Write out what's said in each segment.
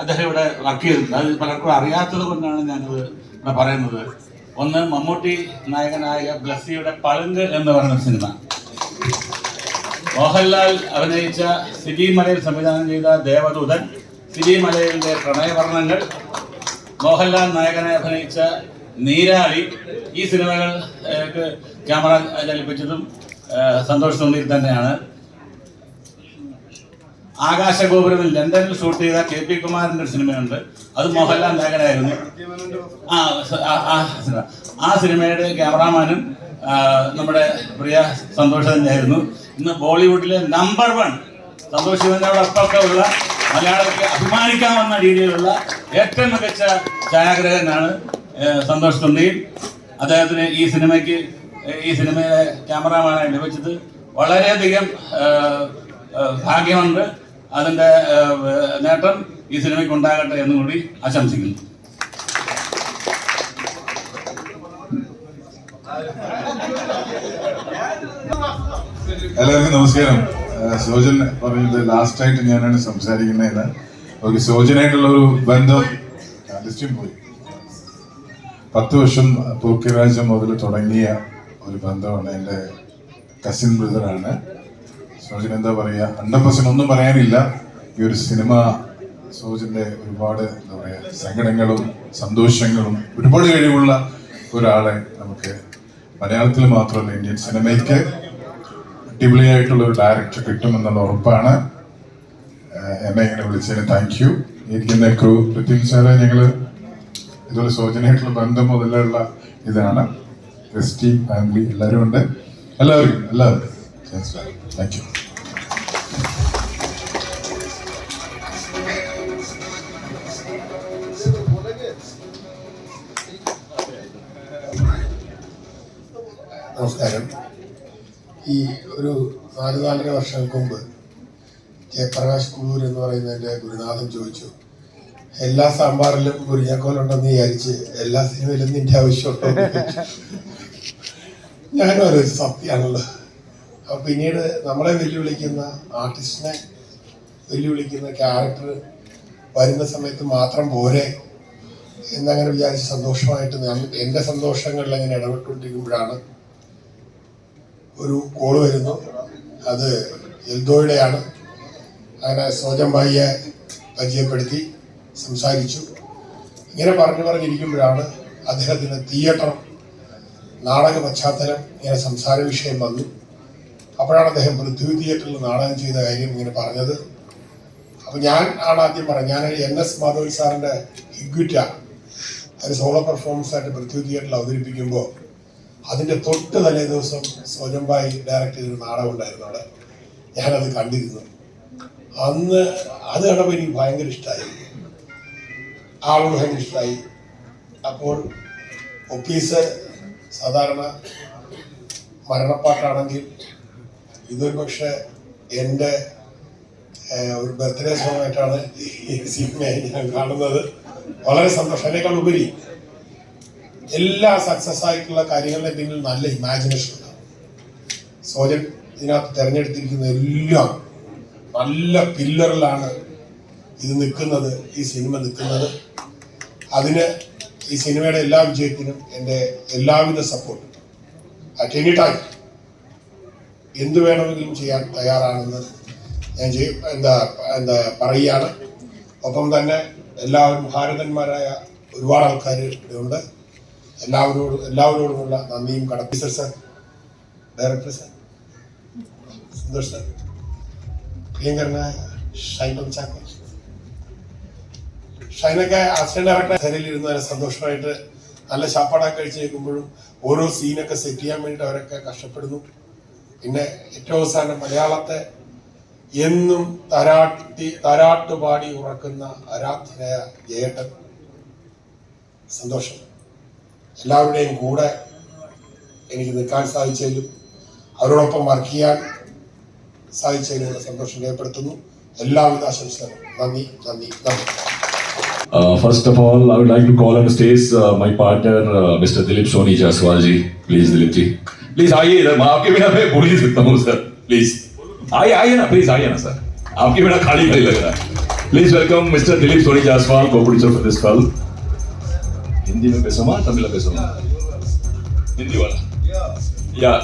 അദ്ദേഹം ഇവിടെ വർക്ക് ചെയ്തിട്ടുണ്ട്. അത് പലർക്കും അറിയാത്തത് കൊണ്ടാണ് ഞാനത് ഇവിടെ പറയുന്നത്. ഒന്ന് മമ്മൂട്ടി നായകനായ ബ്ലസ്സിയുടെ പളുങ്ക് എന്ന് പറയുന്ന സിനിമ. മോഹൻലാൽ അഭിനയിച്ച സിബി മലയിൽ സംവിധാനം ചെയ്ത ദേവദൂതൻ സിബി പ്രണയവർണങ്ങൾ മോഹൻലാൽ നായകനെ അഭിനയിച്ച നീരാളി ഈ സിനിമകൾക്ക് ക്യാമറ ചലിപ്പിച്ചതും സന്തോഷ് തന്നെയാണ്. ആകാശഗോപുരത്തിൽ ലണ്ടനിൽ ഷൂട്ട് ചെയ്ത കെ പി കുമാറിന്റെ ഒരു സിനിമയുണ്ട്. അത് മോഹൻലാൽ നായകനായിരുന്നു. ആ ആ- ആ സിനിമ. ആ സിനിമയുടെ ക്യാമറാമാനും നമ്മുടെ പ്രിയ സന്തോഷ് തന്നെയായിരുന്നു. ഇന്ന് ബോളിവുഡിലെ നമ്പർ വൺ സന്തോഷ് ശിവനോടൊപ്പമൊക്കെ ഉള്ള മലയാളത്തിൽ അഭിമാനിക്കാമെന്ന രീതിയിലുള്ള ഏറ്റവും മികച്ച ഛായാഗ്രഹനാണ് സന്തോഷ് തുണ്ടിയിൽ അദ്ദേഹത്തിന് ഈ സിനിമയ്ക്ക് ഈ സിനിമയിലെ ക്യാമറാമാനായി ലഭിച്ചത് വളരെയധികം ഭാഗ്യമുണ്ട്. അതിന്റെ നേട്ടം ഈ സിനിമയ്ക്ക് ഉണ്ടാകട്ടെ എന്നും കൂടി ആശംസിക്കുന്നു. എല്ലാവർക്കും നമസ്കാരം. സോജൻ പറഞ്ഞത് ലാസ്റ്റ് ആയിട്ട് ഞാനാണ് സംസാരിക്കുന്നത് ഓക്കെ സോജനായിട്ടുള്ള ഒരു ബന്ധം ലിസ്റ്റും പോയി. പത്ത് വർഷം പോക്കിരാജ മുതൽ തുടങ്ങിയ ഒരു ബന്ധമാണ് എന്റെ കസിൻ ബ്രദറാണ് സോജൻ എന്താ പറയുക പെർസെന്റ് ഒന്നും പറയാനില്ല. ഈ ഒരു സിനിമ സോജന്റെ ഒരുപാട് എന്താ പറയുക സങ്കടങ്ങളും സന്തോഷങ്ങളും ഒരുപാട് കഴിവുള്ള ഒരാളെ നമുക്ക് മലയാളത്തിൽ മാത്രമല്ല ഇന്ത്യൻ സിനിമയ്ക്ക് അടിപൊളിയായിട്ടുള്ള ഒരു ഡയറക്ടർ കിട്ടുമെന്നുള്ള ഉറപ്പാണ്. എന്നെ ഇങ്ങനെ വിളിച്ചതിന് താങ്ക് യു ഇരിക്കുന്ന ക്രൂ പ്രത്യേകിച്ച് സാറെ ഞങ്ങൾ ഇതുപോലെ സോജനായിട്ടുള്ള ബന്ധം മുതലുള്ള ഇതാണ്. ക്രിസ്റ്റി ഫാമിലി എല്ലാവരും ഉണ്ട്. എല്ലാവരും എല്ലാവർക്കും താങ്ക് യു നമസ്കാരം. ഈ ഒരു നാല് നാലര വർഷങ്ങൾക്ക് മുമ്പ് ജയപ്രകാശ് കുളൂർ എന്ന് പറയുന്ന എന്റെ ഗുരുനാഥൻ ചോദിച്ചു എല്ലാ സാമ്പാറിലും മുരിങ്ങക്കോലുണ്ടെന്ന് വിചാരിച്ച് എല്ലാ സിനിമയിലും നിന്റെ ആവശ്യമുണ്ടോ. ഞാനും ഒരു സത്യമാണല്ലോ. അപ്പൊ പിന്നീട് നമ്മളെ വെല്ലുവിളിക്കുന്ന ആർട്ടിസ്റ്റിനെ വെല്ലുവിളിക്കുന്ന ക്യാരക്ടർ വരുന്ന സമയത്ത് മാത്രം പോരെ എന്നങ്ങനെ വിചാരിച്ച് സന്തോഷമായിട്ട് ഞാൻ എന്റെ സന്തോഷങ്ങളിൽ അങ്ങനെ ഇടപെട്ടുകൊണ്ടിരിക്കുമ്പോഴാണ് ഒരു കോൾ വരുന്നു. അത് എൽദോയുടെയാണ്. അങ്ങനെ സോജംബായിയെ പരിചയപ്പെടുത്തി സംസാരിച്ചു. ഇങ്ങനെ പറഞ്ഞു പറഞ്ഞിരിക്കുമ്പോഴാണ് അദ്ദേഹത്തിന് തിയേറ്റർ നാടക പശ്ചാത്തലം ഇങ്ങനെ സംസാര വിഷയം വന്നു. അപ്പോഴാണ് അദ്ദേഹം പൃഥ്വി തിയേറ്ററിൽ നാടകം ചെയ്ത കാര്യം ഇങ്ങനെ പറഞ്ഞത്. അപ്പോൾ ഞാൻ ആണ് ആദ്യം പറഞ്ഞത്. ഞാൻ എൻ എസ് മാധവൻ സാറിന്റെ ഹിഗ്വിറ്റ ഒരു സോളോ പെർഫോമൻസ് ആയിട്ട് പൃഥ്വി തിയേറ്ററിൽ അവതരിപ്പിക്കുമ്പോൾ അതിന്റെ തൊട്ട് തലേ ദിവസം സോജംബായി ഡയറക്റ്റ് ചെയ്തൊരു നാടകം ഉണ്ടായിരുന്നു അവിടെ. ഞാനത് കണ്ടിരുന്നു. അന്ന് അത് കണ്ടപ്പോൾ എനിക്ക് ഭയങ്കര ഇഷ്ടമായി ആളോട് ഭയങ്കര ഇഷ്ടമായി അപ്പോൾ ഒപ്പീസ് സാധാരണ മരണപ്പാട്ടാണെങ്കിൽ ഇതൊരു പക്ഷെ എന്റെ ഒരു ബർത്ത്ഡേ സോങ് ആയിട്ടാണ് ഈ സിനിമയെ ഞാൻ കാണുന്നത്. വളരെ സന്തോഷം. അതിനേക്കാൾ ഉപരി എല്ലാ സക്സസ് ആയിട്ടുള്ള കാര്യങ്ങളുടെ പിന്നിൽ നല്ല ഇമാജിനേഷൻ ഉണ്ടാവും. സോജൻ ഇതിനകത്ത് തിരഞ്ഞെടുത്തിരിക്കുന്ന എല്ലാം നല്ല പില്ലറിലാണ് ഇത് നിൽക്കുന്നത് ഈ സിനിമ നിൽക്കുന്നത്. അതിന് ഈ സിനിമയുടെ എല്ലാ വിജയത്തിനും എന്റെ എല്ലാവിധ സപ്പോർട്ടും അറ്റ് എനി ടൈം എന്ത് വേണമെങ്കിലും ചെയ്യാൻ തയ്യാറാണെന്ന് ഞാൻ ചെയ്യും എന്താ എന്താ പറയുകയാണ്. ഒപ്പം തന്നെ എല്ലാവരും ഭാരതന്മാരായ ഒരുപാട് ആൾക്കാർ ഉണ്ട് എല്ലാവരോടും എല്ലാവരോടുമുള്ള നന്ദിയും കടപ്പി sir director sir Santhosh sir പ്രിയങ്കരനായ ഷൈനം ചാക്കോ. ഷൈനൊക്കെ അസിസ്റ്റന്റ് ഡയറക്ടർ നല്ല സന്തോഷമായിട്ട് നല്ല ചാപ്പാടാൻ കഴിച്ച് നിൽക്കുമ്പോഴും ഓരോ സീനൊക്കെ സെറ്റ് ചെയ്യാൻ വേണ്ടിയിട്ട് അവരൊക്കെ കഷ്ടപ്പെടുന്നു. പിന്നെ ഏറ്റവും അവസാനം മലയാളത്തെ എന്നും തരാട്ടി തരാട്ടുപാടി ഉറക്കുന്ന ആരാധ്യനായ ജയേട്ടൻ. സന്തോഷം. എല്ലാവരുടെയും കൂടെ എനിക്ക് നിൽക്കാൻ സാധിച്ചതിലും അവരോടൊപ്പം വർക്ക് ചെയ്യാൻ സാധിച്ചതിലുള്ള സന്തോഷം രേഖപ്പെടുത്തുന്നു എല്ലാവിധ ആശംസകളും നന്ദി നന്ദി നന്ദി Uh, first of all, I would like to call on the stage uh, my partner, uh, Mr. Dilip Soni Jaswal ji. Please, Dilip ji. Please आइए इधर मैं आपके बिना मैं बोल ही नहीं सकता हूँ सर प्लीज आइए आइए ना प्लीज आइए ना सर आपके बिना खाली खाली लग रहा है Please welcome Mr. Dilip Soni Jaswal, co-producer for this film. Hindi में பேசுமா தமிழ்ல பேசுமா हिंदी वाला Yeah.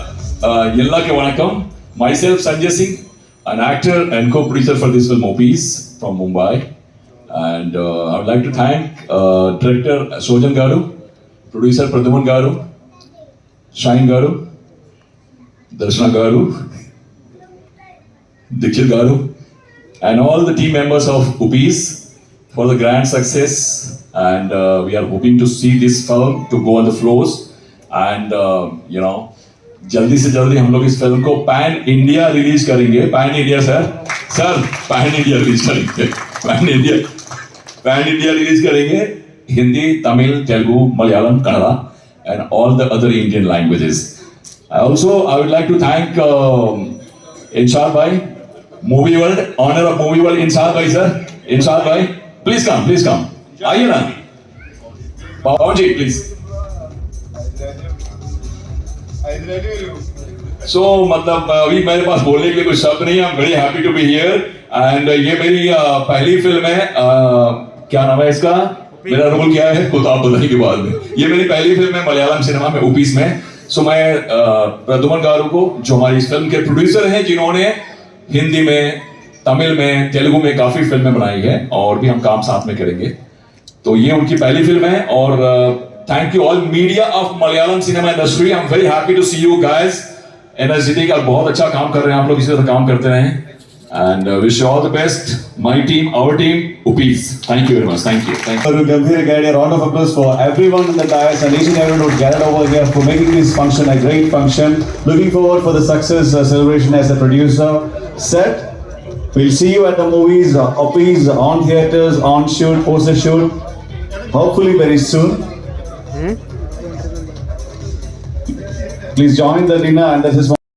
Uh, எல்லாருக்கும் வணக்கம் myself Sanjay Singh an actor and co-producer for this film Opis from Mumbai and uh, I would like to thank uh, director Sojan Garu producer Pradhuman Garu Shine Garu Darshana Garu Dikshit Garu and all the team members of Upis for the grand success. And uh, we are hoping to see this film to go on the floors. And uh, you know, जल्दी से जल्दी हम लोग इस film को pan India release करेंगे pan India sir sir pan India release करेंगे pan India pan India release करेंगे Hindi Tamil Telugu Malayalam Kannada and all the other Indian languages also I would like to thank Inshar bhai movie world owner of movie world Insar bhai sir Insar भाई please come please come आइए ना पवन जी please so so, मतलब अभी मेरे पास बोलने के लिए कुछ शब्द नहीं है। Very happy to be here and ये मेरी uh, पहली फ़िल्म है uh, क्या नाम है इसका? मेरा रोल क्या है? खुद आप बताने के बाद में। ये मेरी पहली फ़िल्म है मलयालम सिनेमा में ओपीस में। सो so, मैं uh, प्रदुमन गारू को जो हमारी इस फ़िल्म के प्रोड्यूसर हैं जिन्होंने हिंदी में तमिल में तेलुगु में काफ़ी फ़िल्में बनाई है और भी हम काम साथ में करेंगे। तो ये उनकी पहली फ़िल्म है और thank you all media of Malayalam cinema industry I am very happy to see you guys energetic और बहुत अच्छा काम कर रहे हैं आप लोग इसी तरह काम करते रहे. And wish you all the best my team our team उपीस thank you very much thank you thank you गंभीर guide round of applause for everyone in the tiers and each and everyone who gathered over here for making this function a great function looking forward for the success celebration as a producer set We'll see you at the movies, uh, OPs, on theaters, on shoot, post shoot. Hopefully very soon. Hmm? Please join the dinner and this is.